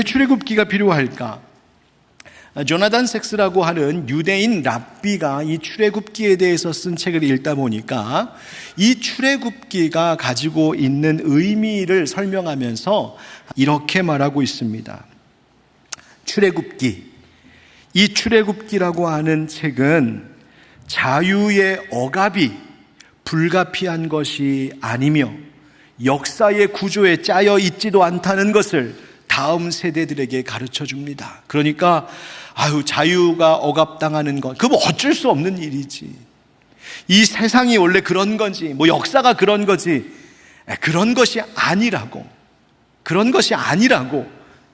왜 출애굽기가 필요할까? 조나단 섹스라고 하는 유대인 랍비가 이 출애굽기에 대해서 쓴 책을 읽다 보니까 이 출애굽기가 가지고 있는 의미를 설명하면서 이렇게 말하고 있습니다. 출애굽기 이 출애굽기라고 하는 책은 자유의 억압이 불가피한 것이 아니며 역사의 구조에 짜여 있지도 않다는 것을 다음 세대들에게 가르쳐 줍니다. 그러니까 아유 자유가 억압당하는 것 그거 뭐 어쩔 수 없는 일이지. 이 세상이 원래 그런 건지 뭐 역사가 그런 거지 그런 것이 아니라고 그런 것이 아니라고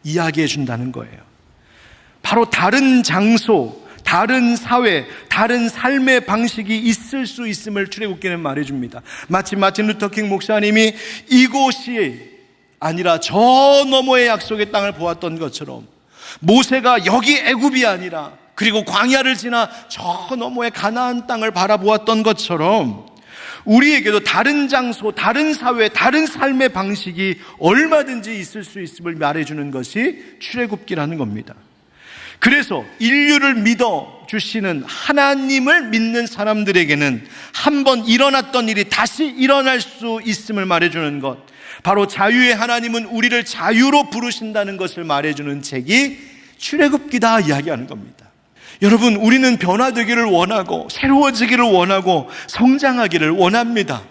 이야기해 준다는 거예요. 바로 다른 장소, 다른 사회, 다른 삶의 방식이 있을 수 있음을 출애굽기는 말해 줍니다. 마치 마틴 루터 킹 목사님이 이곳이 아니라 저 너머의 약속의 땅을 보았던 것처럼 모세가 여기 애굽이 아니라 그리고 광야를 지나 저 너머의 가나안 땅을 바라보았던 것처럼 우리에게도 다른 장소, 다른 사회, 다른 삶의 방식이 얼마든지 있을 수 있음을 말해주는 것이 출애굽기라는 겁니다. 그래서 인류를 믿어 주시는 하나님을 믿는 사람들에게는 한 번 일어났던 일이 다시 일어날 수 있음을 말해주는 것. 바로 자유의 하나님은 우리를 자유로 부르신다는 것을 말해주는 책이 출애굽기다 이야기하는 겁니다. 여러분, 우리는 변화되기를 원하고 새로워지기를 원하고 성장하기를 원합니다.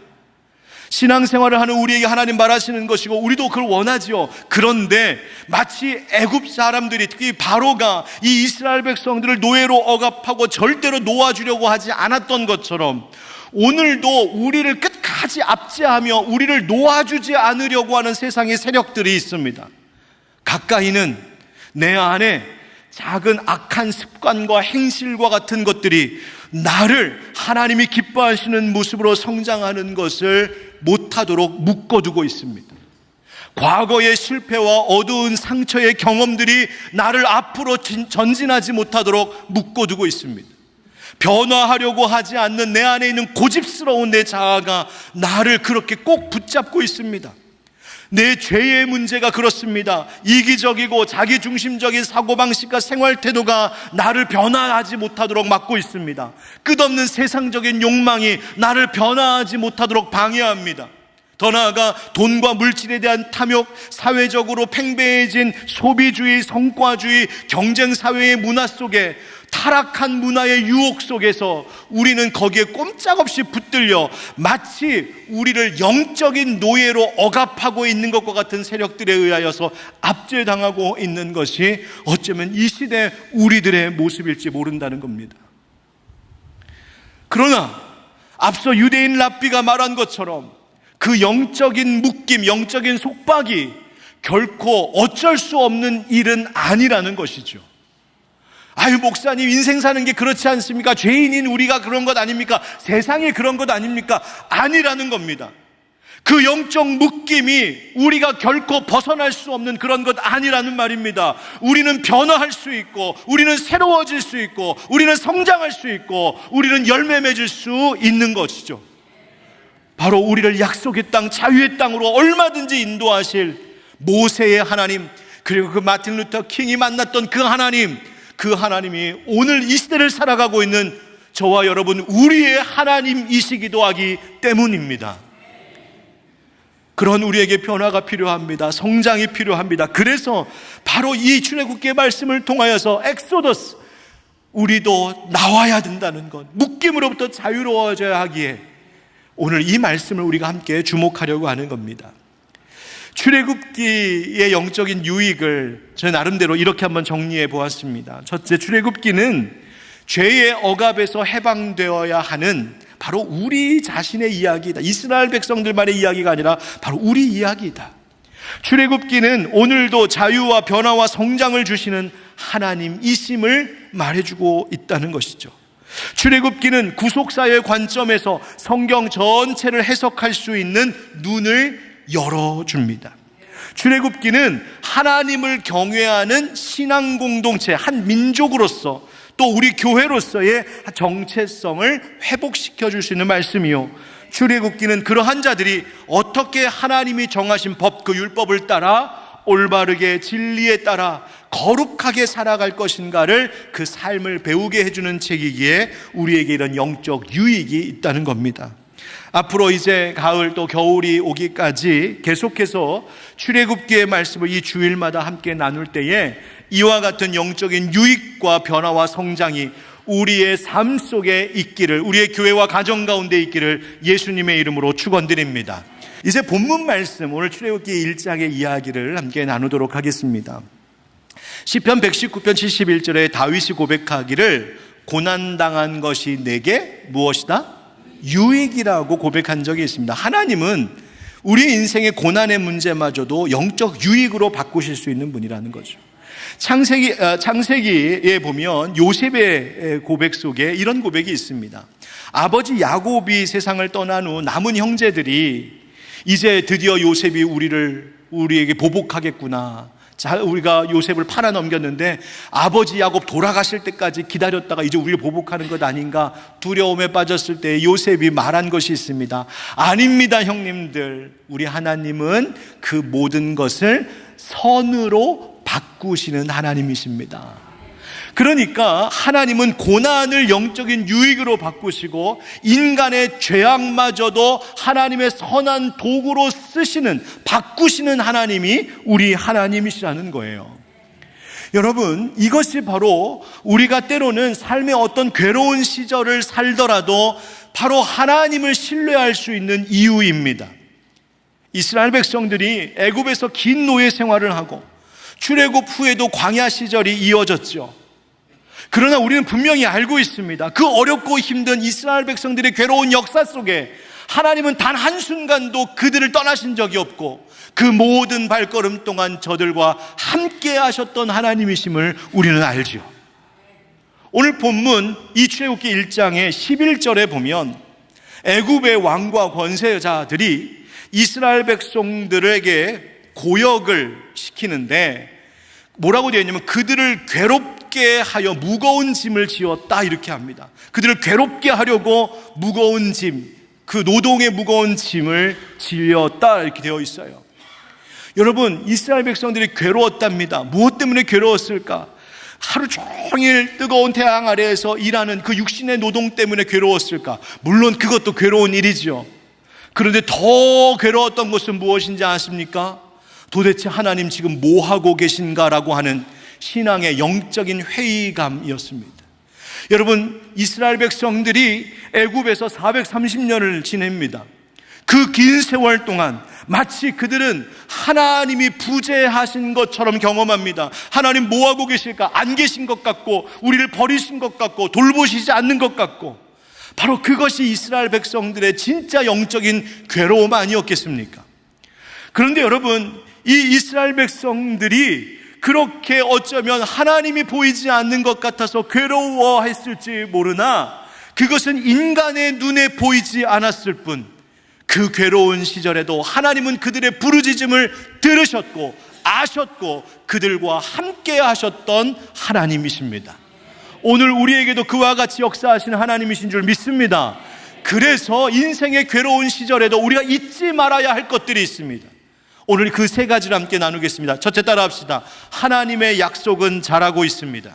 신앙생활을 하는 우리에게 하나님 말하시는 것이고 우리도 그걸 원하지요. 그런데 마치 애굽 사람들이 특히 바로가 이 이스라엘 백성들을 노예로 억압하고 절대로 놓아주려고 하지 않았던 것처럼 오늘도 우리를 끝 까지 압제하며 우리를 놓아주지 않으려고 하는 세상의 세력들이 있습니다. 가까이는 내 안에 작은 악한 습관과 행실과 같은 것들이 나를 하나님이 기뻐하시는 모습으로 성장하는 것을 못하도록 묶어두고 있습니다. 과거의 실패와 어두운 상처의 경험들이 나를 앞으로 전진하지 못하도록 묶어두고 있습니다. 변화하려고 하지 않는 내 안에 있는 고집스러운 내 자아가 나를 그렇게 꼭 붙잡고 있습니다. 내 죄의 문제가 그렇습니다. 이기적이고 자기중심적인 사고방식과 생활태도가 나를 변화하지 못하도록 막고 있습니다. 끝없는 세상적인 욕망이 나를 변화하지 못하도록 방해합니다. 더 나아가 돈과 물질에 대한 탐욕, 사회적으로 팽배해진 소비주의, 성과주의, 경쟁사회의 문화 속에 타락한 문화의 유혹 속에서 우리는 거기에 꼼짝없이 붙들려 마치 우리를 영적인 노예로 억압하고 있는 것과 같은 세력들에 의하여서 압제당하고 있는 것이 어쩌면 이 시대 우리들의 모습일지 모른다는 겁니다. 그러나 앞서 유대인 랍비가 말한 것처럼 그 영적인 묶임, 영적인 속박이 결코 어쩔 수 없는 일은 아니라는 것이죠. 아유, 목사님, 인생 사는 게 그렇지 않습니까? 죄인인 우리가 그런 것 아닙니까? 세상이 그런 것 아닙니까? 아니라는 겁니다. 그 영적 묶임이 우리가 결코 벗어날 수 없는 그런 것 아니라는 말입니다. 우리는 변화할 수 있고, 우리는 새로워질 수 있고, 우리는 성장할 수 있고, 우리는 열매 맺을 수 있는 것이죠. 바로 우리를 약속의 땅, 자유의 땅으로 얼마든지 인도하실 모세의 하나님, 그리고 그 마틴 루터 킹이 만났던 그 하나님, 그 하나님이 오늘 이 시대를 살아가고 있는 저와 여러분 우리의 하나님이시기도 하기 때문입니다. 그런 우리에게 변화가 필요합니다. 성장이 필요합니다. 그래서 바로 이 출애굽기의 말씀을 통하여서 엑소더스 우리도 나와야 된다는 것, 묶임으로부터 자유로워져야 하기에 오늘 이 말씀을 우리가 함께 주목하려고 하는 겁니다. 출애굽기의 영적인 유익을 저 나름대로 이렇게 한번 정리해 보았습니다. 첫째, 출애굽기는 죄의 억압에서 해방되어야 하는 바로 우리 자신의 이야기다. 이스라엘 백성들만의 이야기가 아니라 바로 우리 이야기다. 출애굽기는 오늘도 자유와 변화와 성장을 주시는 하나님이심을 말해주고 있다는 것이죠. 출애굽기는 구속사의 관점에서 성경 전체를 해석할 수 있는 눈을 열어줍니다. 출애굽기는 하나님을 경외하는 신앙 공동체 한 민족으로서 또 우리 교회로서의 정체성을 회복시켜 줄 수 있는 말씀이요. 출애굽기는 그러한 자들이 어떻게 하나님이 정하신 법 그 율법을 따라 올바르게 진리에 따라 거룩하게 살아갈 것인가를 그 삶을 배우게 해주는 책이기에 우리에게 이런 영적 유익이 있다는 겁니다. 앞으로 이제 가을 또 겨울이 오기까지 계속해서 출애굽기의 말씀을 이 주일마다 함께 나눌 때에 이와 같은 영적인 유익과 변화와 성장이 우리의 삶 속에 있기를 우리의 교회와 가정 가운데 있기를 예수님의 이름으로 축원드립니다. 이제 본문 말씀 오늘 출애굽기 1장의 이야기를 함께 나누도록 하겠습니다. 시편 119편 71절에 다윗이 고백하기를 고난 당한 것이 내게 무엇이다? 유익이라고 고백한 적이 있습니다. 하나님은 우리 인생의 고난의 문제마저도 영적 유익으로 바꾸실 수 있는 분이라는 거죠. 창세기, 어, 창세기에 보면 요셉의 고백 속에 이런 고백이 있습니다. 아버지 야곱이 세상을 떠난 후 남은 형제들이 이제 드디어 요셉이 우리를, 우리에게 보복하겠구나. 자, 우리가 요셉을 팔아 넘겼는데 아버지 야곱 돌아가실 때까지 기다렸다가 이제 우리를 보복하는 것 아닌가 두려움에 빠졌을 때 요셉이 말한 것이 있습니다. 아닙니다, 형님들. 우리 하나님은 그 모든 것을 선으로 바꾸시는 하나님이십니다. 그러니까 하나님은 고난을 영적인 유익으로 바꾸시고 인간의 죄악마저도 하나님의 선한 도구로 쓰시는 바꾸시는 하나님이 우리 하나님이시라는 거예요. 여러분, 이것이 바로 우리가 때로는 삶의 어떤 괴로운 시절을 살더라도 바로 하나님을 신뢰할 수 있는 이유입니다. 이스라엘 백성들이 애굽에서 긴 노예 생활을 하고 출애굽 후에도 광야 시절이 이어졌죠. 그러나 우리는 분명히 알고 있습니다. 그 어렵고 힘든 이스라엘 백성들의 괴로운 역사 속에 하나님은 단 한순간도 그들을 떠나신 적이 없고 그 모든 발걸음 동안 저들과 함께 하셨던 하나님이심을 우리는 알지요. 오늘 본문 이 출애굽기 1장의 11절에 보면 애굽의 왕과 권세자들이 이스라엘 백성들에게 고역을 시키는데 뭐라고 되어 있냐면 그들을 괴롭게 하여 무거운 짐을 지었다 이렇게 합니다. 그들을 괴롭게 하려고 무거운 짐, 그 노동의 무거운 짐을 지었다 이렇게 되어 있어요. 여러분, 이스라엘 백성들이 괴로웠답니다. 무엇 때문에 괴로웠을까? 하루 종일 뜨거운 태양 아래에서 일하는 그 육신의 노동 때문에 괴로웠을까? 물론 그것도 괴로운 일이지요. 그런데 더 괴로웠던 것은 무엇인지 아십니까? 도대체 하나님 지금 뭐 하고 계신가라고 하는 신앙의 영적인 회의감이었습니다. 여러분, 이스라엘 백성들이 애굽에서 430년을 지냅니다. 그 긴 세월 동안 마치 그들은 하나님이 부재하신 것처럼 경험합니다. 하나님 뭐 하고 계실까? 안 계신 것 같고, 우리를 버리신 것 같고, 돌보시지 않는 것 같고, 바로 그것이 이스라엘 백성들의 진짜 영적인 괴로움 아니었겠습니까? 그런데 여러분, 이 이스라엘 백성들이 그렇게 어쩌면 하나님이 보이지 않는 것 같아서 괴로워했을지 모르나 그것은 인간의 눈에 보이지 않았을 뿐 그 괴로운 시절에도 하나님은 그들의 부르짖음을 들으셨고 아셨고 그들과 함께 하셨던 하나님이십니다. 오늘 우리에게도 그와 같이 역사하시는 하나님이신 줄 믿습니다. 그래서 인생의 괴로운 시절에도 우리가 잊지 말아야 할 것들이 있습니다. 오늘 그 세 가지를 함께 나누겠습니다. 첫째 따라 합시다. 하나님의 약속은 잘하고 있습니다.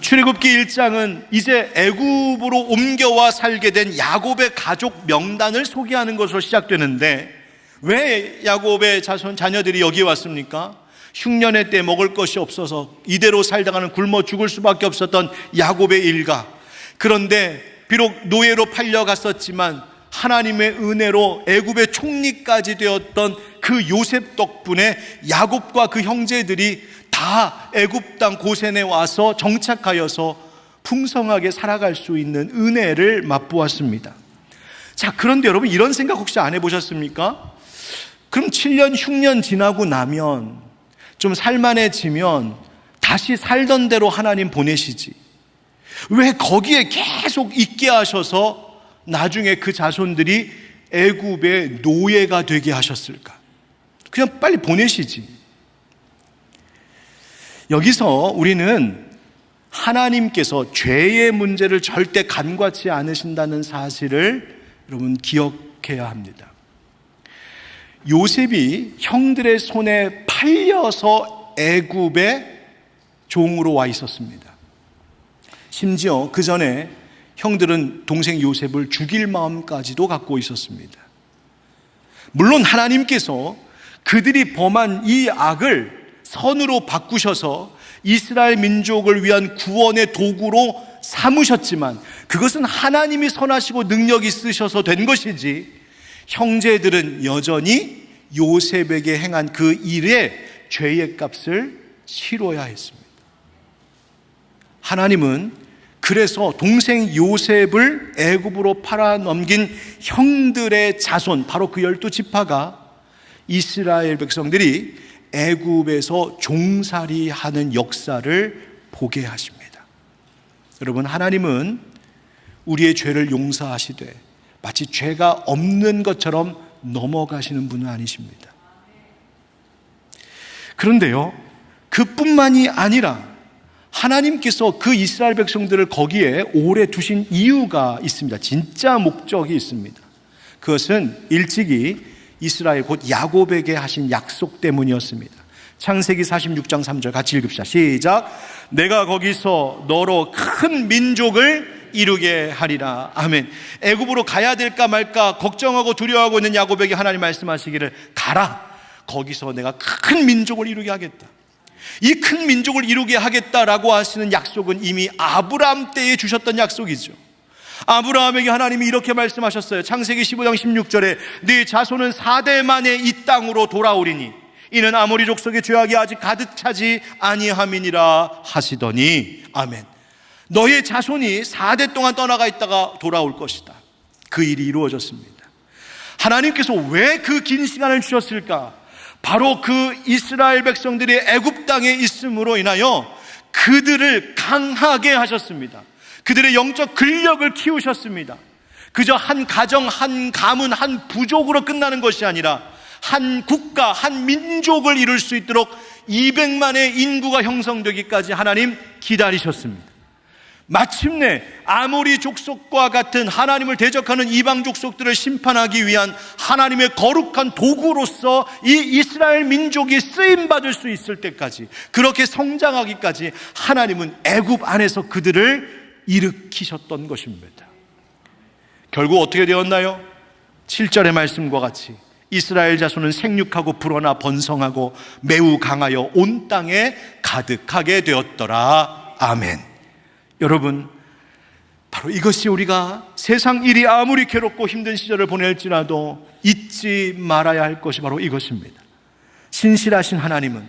출애굽기 1장은 이제 애굽으로 옮겨와 살게 된 야곱의 가족 명단을 소개하는 것으로 시작되는데 왜 야곱의 자손 자녀들이 여기 왔습니까? 흉년의 때 먹을 것이 없어서 이대로 살다가는 굶어 죽을 수밖에 없었던 야곱의 일가. 그런데 비록 노예로 팔려갔었지만 하나님의 은혜로 애굽의 총리까지 되었던 그 요셉 덕분에 야곱과 그 형제들이 다 애굽 땅 고센에 와서 정착하여서 풍성하게 살아갈 수 있는 은혜를 맛보았습니다. 자, 그런데 여러분 이런 생각 혹시 안 해보셨습니까? 그럼 7년, 6년 지나고 나면 좀 살만해지면 다시 살던 대로 하나님 보내시지. 왜 거기에 계속 있게 하셔서 나중에 그 자손들이 애굽의 노예가 되게 하셨을까? 그냥 빨리 보내시지. 여기서 우리는 하나님께서 죄의 문제를 절대 간과치 않으신다는 사실을 여러분 기억해야 합니다. 요셉이 형들의 손에 팔려서 애굽의 종으로 와 있었습니다. 심지어 그 전에 형들은 동생 요셉을 죽일 마음까지도 갖고 있었습니다. 물론 하나님께서 그들이 범한 이 악을 선으로 바꾸셔서 이스라엘 민족을 위한 구원의 도구로 삼으셨지만 그것은 하나님이 선하시고 능력 있으셔서 된 것이지 형제들은 여전히 요셉에게 행한 그 일의 죄의 값을 치러야 했습니다. 하나님은 그래서 동생 요셉을 애굽으로 팔아 넘긴 형들의 자손 바로 그 열두 지파가 이스라엘 백성들이 애굽에서 종살이하는 역사를 보게 하십니다. 여러분 하나님은 우리의 죄를 용서하시되 마치 죄가 없는 것처럼 넘어가시는 분은 아니십니다. 그런데요, 그뿐만이 아니라 하나님께서 그 이스라엘 백성들을 거기에 오래 두신 이유가 있습니다. 진짜 목적이 있습니다. 그것은 일찍이 이스라엘 곧 야곱에게 하신 약속 때문이었습니다. 창세기 46장 3절 같이 읽읍시다. 시작. 내가 거기서 너로 큰 민족을 이루게 하리라. 아멘. 애굽으로 가야 될까 말까 걱정하고 두려워하고 있는 야곱에게 하나님 말씀하시기를 가라. 거기서 내가 큰 민족을 이루게 하겠다. 이 큰 민족을 이루게 하겠다라고 하시는 약속은 이미 아브라함 때에 주셨던 약속이죠. 아브라함에게 하나님이 이렇게 말씀하셨어요. 창세기 15장 16절에 네 자손은 4대 만에 이 땅으로 돌아오리니 이는 아모리 족속의 죄악이 아직 가득 차지 아니함이니라 하시더니 아멘. 너의 자손이 4대 동안 떠나가 있다가 돌아올 것이다. 그 일이 이루어졌습니다. 하나님께서 왜 그 긴 시간을 주셨을까? 바로 그 이스라엘 백성들이 애굽 땅에 있음으로 인하여 그들을 강하게 하셨습니다. 그들의 영적 근력을 키우셨습니다. 그저 한 가정, 한 가문, 한 부족으로 끝나는 것이 아니라 한 국가, 한 민족을 이룰 수 있도록 200만의 인구가 형성되기까지 하나님 기다리셨습니다. 마침내 아모리 족속과 같은 하나님을 대적하는 이방 족속들을 심판하기 위한 하나님의 거룩한 도구로서 이 이스라엘 민족이 쓰임 받을 수 있을 때까지 그렇게 성장하기까지 하나님은 애굽 안에서 그들을 일으키셨던 것입니다. 결국 어떻게 되었나요? 7절의 말씀과 같이 이스라엘 자손은 생육하고 불어나 번성하고 매우 강하여 온 땅에 가득하게 되었더라. 아멘. 여러분, 바로 이것이 우리가 세상 일이 아무리 괴롭고 힘든 시절을 보낼지라도 잊지 말아야 할 것이 바로 이것입니다. 신실하신 하나님은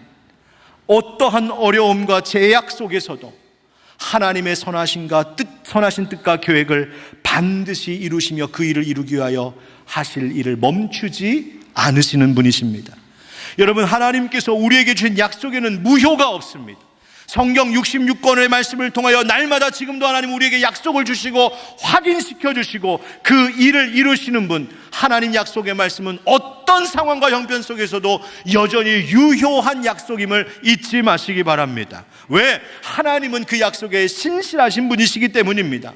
어떠한 어려움과 제약 속에서도 하나님의 선하신가 뜻, 선하신 뜻과 계획을 반드시 이루시며 그 일을 이루기 위하여 하실 일을 멈추지 않으시는 분이십니다. 여러분, 하나님께서 우리에게 주신 약속에는 무효가 없습니다. 성경 66권의 말씀을 통하여 날마다 지금도 하나님 우리에게 약속을 주시고 확인시켜 주시고 그 일을 이루시는 분 하나님 약속의 말씀은 어떤 상황과 형편 속에서도 여전히 유효한 약속임을 잊지 마시기 바랍니다. 왜? 하나님은 그 약속에 신실하신 분이시기 때문입니다.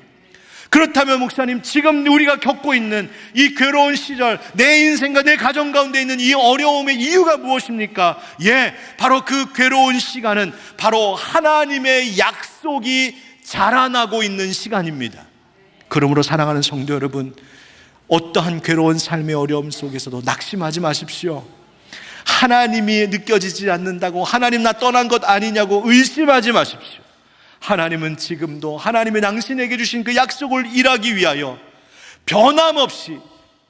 그렇다면 목사님 지금 우리가 겪고 있는 이 괴로운 시절 내 인생과 내 가정 가운데 있는 이 어려움의 이유가 무엇입니까? 예, 바로 그 괴로운 시간은 바로 하나님의 약속이 자라나고 있는 시간입니다. 그러므로 사랑하는 성도 여러분 어떠한 괴로운 삶의 어려움 속에서도 낙심하지 마십시오. 하나님이 느껴지지 않는다고 하나님 나 떠난 것 아니냐고 의심하지 마십시오. 하나님은 지금도 하나님의 당신에게 주신 그 약속을 일하기 위하여 변함없이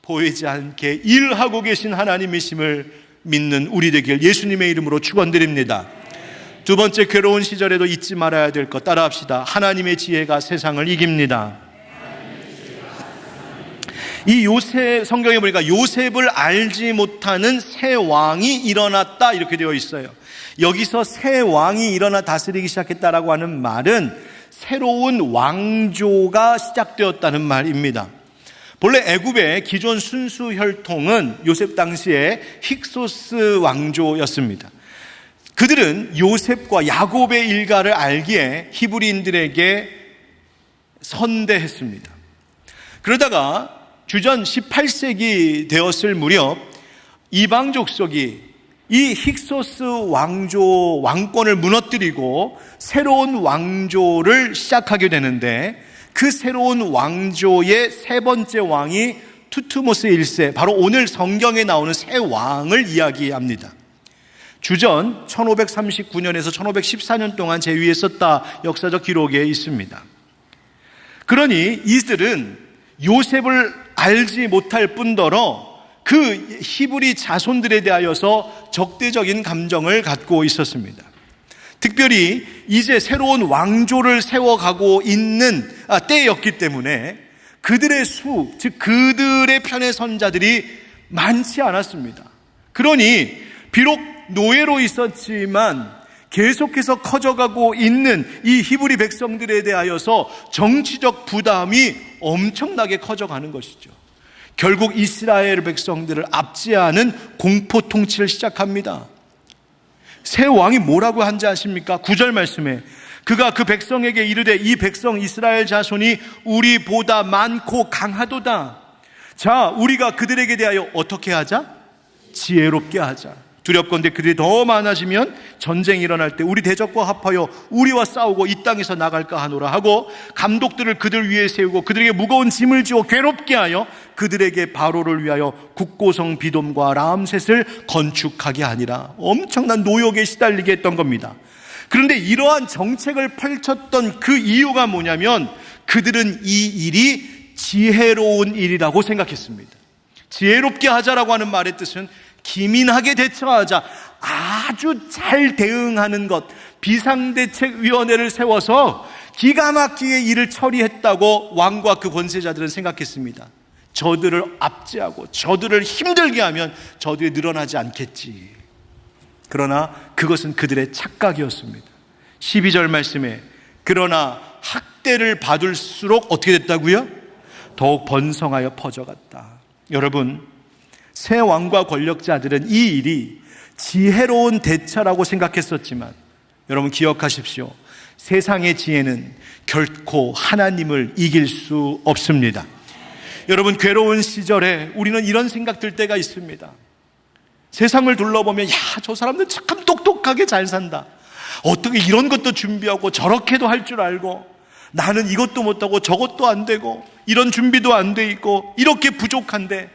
보이지 않게 일하고 계신 하나님이심을 믿는 우리 되길 예수님의 이름으로 축원드립니다. 두 번째 괴로운 시절에도 잊지 말아야 될 것 따라합시다. 하나님의 지혜가 세상을 이깁니다. 이 요셉 성경에 보니까 요셉을 알지 못하는 새 왕이 일어났다 이렇게 되어 있어요. 여기서 새 왕이 일어나 다스리기 시작했다라고 하는 말은 새로운 왕조가 시작되었다는 말입니다. 본래 애굽의 기존 순수 혈통은 요셉 당시에 힉소스 왕조였습니다. 그들은 요셉과 야곱의 일가를 알기에 히브리인들에게 선대했습니다. 그러다가 주전 18세기 되었을 무렵 이방 족속이 이 힉소스 왕조 왕권을 무너뜨리고 새로운 왕조를 시작하게 되는데 그 새로운 왕조의 세 번째 왕이 투투모스 1세 바로 오늘 성경에 나오는 새 왕을 이야기합니다. 주전 1539년에서 1514년 동안 제위에 썼다 역사적 기록에 있습니다. 그러니 이들은 요셉을 알지 못할 뿐더러 그 히브리 자손들에 대하여서 적대적인 감정을 갖고 있었습니다. 특별히 이제 새로운 왕조를 세워가고 있는 아, 때였기 때문에 그들의 수, 즉 그들의 편의 선자들이 많지 않았습니다. 그러니 비록 노예로 있었지만 계속해서 커져가고 있는 이 히브리 백성들에 대하여서 정치적 부담이 엄청나게 커져가는 것이죠. 결국 이스라엘 백성들을 압제하는 공포 통치를 시작합니다. 새 왕이 뭐라고 한지 아십니까? 구절 말씀에 그가 그 백성에게 이르되 이 백성 이스라엘 자손이 우리보다 많고 강하도다. 자, 우리가 그들에게 대하여 어떻게 하자? 지혜롭게 하자. 두렵건대 그들이 더 많아지면 전쟁이 일어날 때 우리 대적과 합하여 우리와 싸우고 이 땅에서 나갈까 하노라 하고 감독들을 그들 위에 세우고 그들에게 무거운 짐을 지어 괴롭게 하여 그들에게 바로를 위하여 국고성 비돔과 라암셋을 건축하게 하니라 엄청난 노역에 시달리게 했던 겁니다. 그런데 이러한 정책을 펼쳤던 그 이유가 뭐냐면 그들은 이 일이 지혜로운 일이라고 생각했습니다. 지혜롭게 하자라고 하는 말의 뜻은 기민하게 대처하자. 아주 잘 대응하는 것. 비상대책위원회를 세워서 기가 막히게 일을 처리했다고 왕과 그 권세자들은 생각했습니다. 저들을 압제하고 저들을 힘들게 하면 저들이 늘어나지 않겠지. 그러나 그것은 그들의 착각이었습니다. 12절 말씀에 그러나 학대를 받을수록 어떻게 됐다고요? 더욱 번성하여 퍼져갔다. 여러분, 새 왕과 권력자들은 이 일이 지혜로운 대처라고 생각했었지만 여러분 기억하십시오. 세상의 지혜는 결코 하나님을 이길 수 없습니다. 여러분 괴로운 시절에 우리는 이런 생각 들 때가 있습니다. 세상을 둘러보면 야, 저 사람들 참 똑똑하게 잘 산다. 어떻게 이런 것도 준비하고 저렇게도 할 줄 알고 나는 이것도 못하고 저것도 안 되고 이런 준비도 안 돼 있고 이렇게 부족한데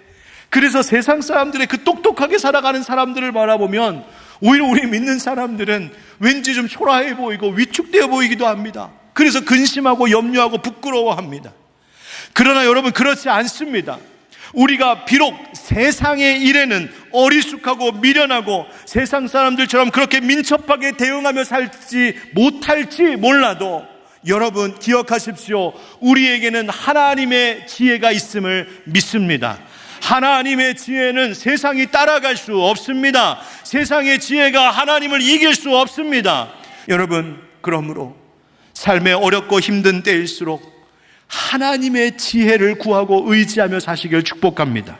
그래서 세상 사람들의 그 똑똑하게 살아가는 사람들을 바라보면 오히려 우리 믿는 사람들은 왠지 좀 초라해 보이고 위축되어 보이기도 합니다. 그래서 근심하고 염려하고 부끄러워합니다. 그러나 여러분 그렇지 않습니다. 우리가 비록 세상의 일에는 어리숙하고 미련하고 세상 사람들처럼 그렇게 민첩하게 대응하며 살지 못할지 몰라도 여러분 기억하십시오. 우리에게는 하나님의 지혜가 있음을 믿습니다. 하나님의 지혜는 세상이 따라갈 수 없습니다. 세상의 지혜가 하나님을 이길 수 없습니다. 여러분, 그러므로 삶의 어렵고 힘든 때일수록 하나님의 지혜를 구하고 의지하며 사시길 축복합니다.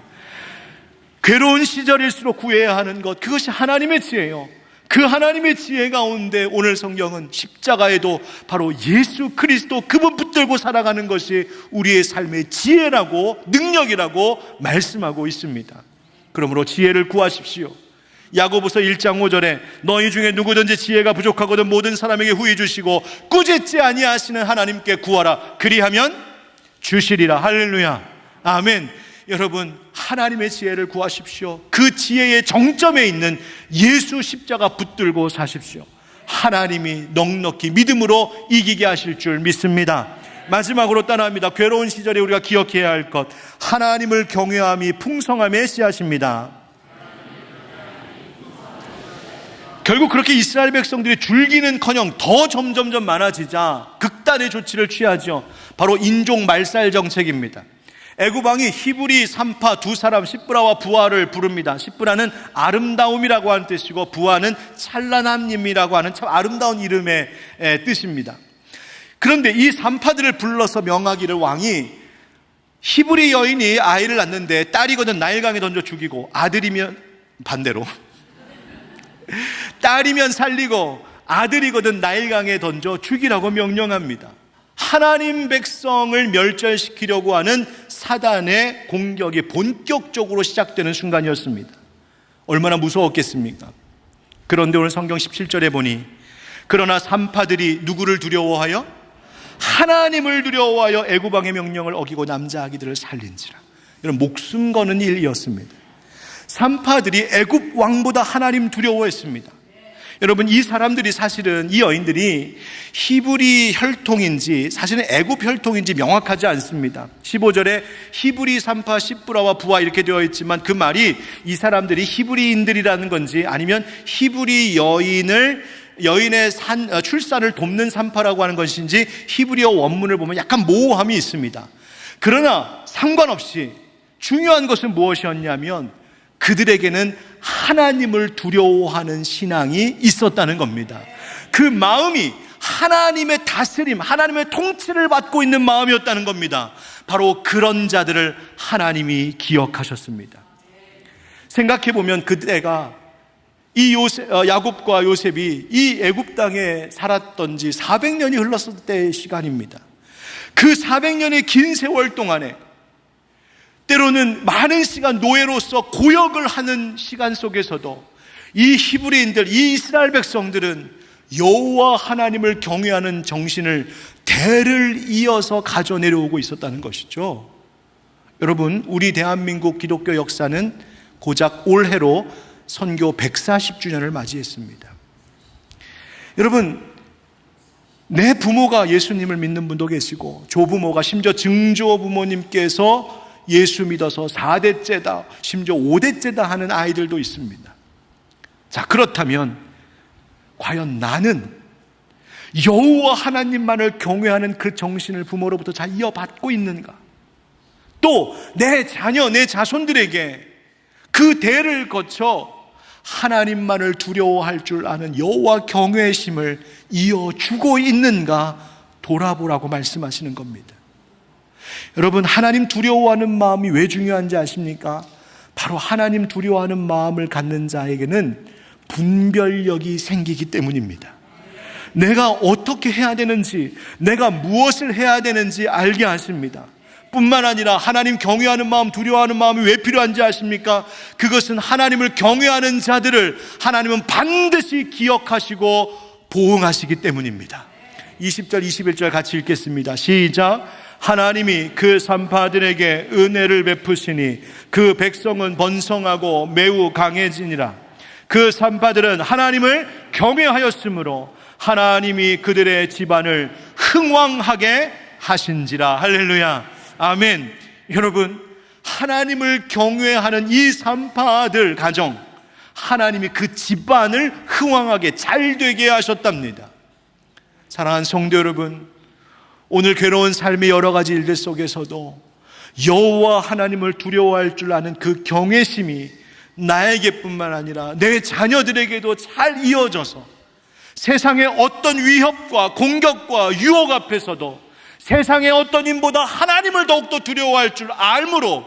괴로운 시절일수록 구해야 하는 것, 그것이 하나님의 지혜예요. 그 하나님의 지혜 가운데 오늘 성경은 십자가에도 바로 예수 그리스도 그분 붙들고 살아가는 것이 우리의 삶의 지혜라고 능력이라고 말씀하고 있습니다. 그러므로 지혜를 구하십시오. 야고보서 1장 5절에 너희 중에 누구든지 지혜가 부족하거든 모든 사람에게 후히 주시고 꾸짖지 아니하시는 하나님께 구하라 그리하면 주시리라 할렐루야 아멘 여러분 하나님의 지혜를 구하십시오. 그 지혜의 정점에 있는 예수 십자가 붙들고 사십시오. 하나님이 넉넉히 믿음으로 이기게 하실 줄 믿습니다. 마지막으로 따라합니다. 괴로운 시절에 우리가 기억해야 할 것. 하나님을 경외함이 풍성함의 씨앗입니다. 결국 그렇게 이스라엘 백성들이 줄기는커녕 더 점점점 많아지자 극단의 조치를 취하죠. 바로 인종 말살 정책입니다. 애구방이 히브리 삼파 두 사람 시브라와 부하를 부릅니다. 시브라는 아름다움이라고 하는 뜻이고 부하는 찬란함님이라고 하는 참 아름다운 이름의 뜻입니다. 그런데 이 삼파들을 불러서 명하기를 왕이 히브리 여인이 아이를 낳는데 딸이거든 나일강에 던져 죽이고 아들이면 반대로 딸이면 살리고 아들이거든 나일강에 던져 죽이라고 명령합니다. 하나님 백성을 멸절시키려고 하는 사단의 공격이 본격적으로 시작되는 순간이었습니다. 얼마나 무서웠겠습니까? 그런데 오늘 성경 17절에 보니 그러나 산파들이 누구를 두려워하여 하나님을 두려워하여 애구방의 명령을 어기고 남자 아기들을 살린지라. 이런 목숨 거는 일이었습니다. 산파들이 애굽 왕보다 하나님 두려워했습니다. 여러분 이 사람들이 사실은 이 여인들이 히브리 혈통인지 사실은 애굽 혈통인지 명확하지 않습니다. 15절에 히브리 산파 시브라와 부하 이렇게 되어 있지만 그 말이 이 사람들이 히브리인들이라는 건지 아니면 히브리 여인을 여인의 산, 어, 출산을 돕는 산파라고 하는 것인지 히브리어 원문을 보면 약간 모호함이 있습니다. 그러나 상관없이 중요한 것은 무엇이었냐면 그들에게는 하나님을 두려워하는 신앙이 있었다는 겁니다. 그 마음이 하나님의 다스림, 하나님의 통치를 받고 있는 마음이었다는 겁니다. 바로 그런 자들을 하나님이 기억하셨습니다. 생각해 보면 그때가 이 요셉, 어, 야곱과 요셉이 이 애굽 땅에 살았던 지 400년이 흘렀을 때의 시간입니다. 그 400년의 긴 세월 동안에 때로는 많은 시간 노예로서 고역을 하는 시간 속에서도 이 히브리인들, 이 이스라엘 백성들은 여호와 하나님을 경외하는 정신을 대를 이어서 가져 내려오고 있었다는 것이죠. 여러분, 우리 대한민국 기독교 역사는 고작 올해로 선교 140주년을 맞이했습니다. 여러분, 내 부모가 예수님을 믿는 분도 계시고, 조부모가 심지어 증조 부모님께서 예수 믿어서 4대째다, 심지어 5대째다 하는 아이들도 있습니다. 자, 그렇다면 과연 나는 여호와 하나님만을 경외하는 그 정신을 부모로부터 잘 이어받고 있는가? 또 내 자녀, 내 자손들에게 그 대를 거쳐 하나님만을 두려워할 줄 아는 여호와 경외의 심을 이어주고 있는가 돌아보라고 말씀하시는 겁니다. 여러분, 하나님 두려워하는 마음이 왜 중요한지 아십니까? 바로 하나님 두려워하는 마음을 갖는 자에게는 분별력이 생기기 때문입니다. 내가 어떻게 해야 되는지, 내가 무엇을 해야 되는지 알게 하십니다. 뿐만 아니라 하나님 경외하는 마음, 두려워하는 마음이 왜 필요한지 아십니까? 그것은 하나님을 경외하는 자들을 하나님은 반드시 기억하시고 보응하시기 때문입니다. 20절, 21절 같이 읽겠습니다. 시작. 하나님이 그 산파들에게 은혜를 베푸시니 그 백성은 번성하고 매우 강해지니라. 그 산파들은 하나님을 경외하였으므로 하나님이 그들의 집안을 흥왕하게 하신지라. 할렐루야. 아멘. 여러분, 하나님을 경외하는 이 산파들 가정, 하나님이 그 집안을 흥왕하게 잘 되게 하셨답니다. 사랑하는 성도 여러분, 오늘 괴로운 삶의 여러 가지 일들 속에서도 여호와 하나님을 두려워할 줄 아는 그 경외심이 나에게뿐만 아니라 내 자녀들에게도 잘 이어져서 세상의 어떤 위협과 공격과 유혹 앞에서도 세상의 어떤 인보다 하나님을 더욱더 두려워할 줄 알므로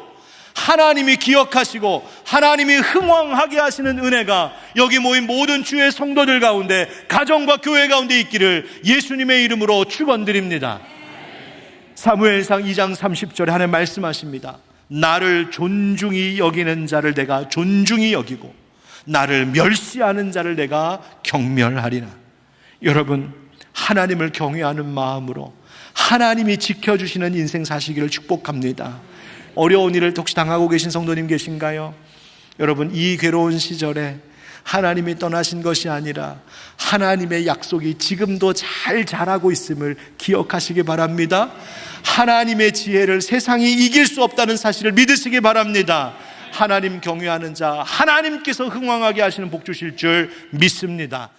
하나님이 기억하시고 하나님이 흥왕하게 하시는 은혜가 여기 모인 모든 주의 성도들 가운데 가정과 교회 가운데 있기를 예수님의 이름으로 축원드립니다. 사무엘상 2장 30절에 하나님 말씀하십니다. 나를 존중히 여기는 자를 내가 존중히 여기고 나를 멸시하는 자를 내가 경멸하리라. 여러분 하나님을 경외하는 마음으로 하나님이 지켜주시는 인생 사시기를 축복합니다. 어려운 일을 혹시 당하고 계신 성도님 계신가요? 여러분, 이 괴로운 시절에 하나님이 떠나신 것이 아니라 하나님의 약속이 지금도 잘 자라고 있음을 기억하시기 바랍니다. 하나님의 지혜를 세상이 이길 수 없다는 사실을 믿으시기 바랍니다. 하나님 경외하는 자, 하나님께서 흥왕하게 하시는 복 주실 줄 믿습니다.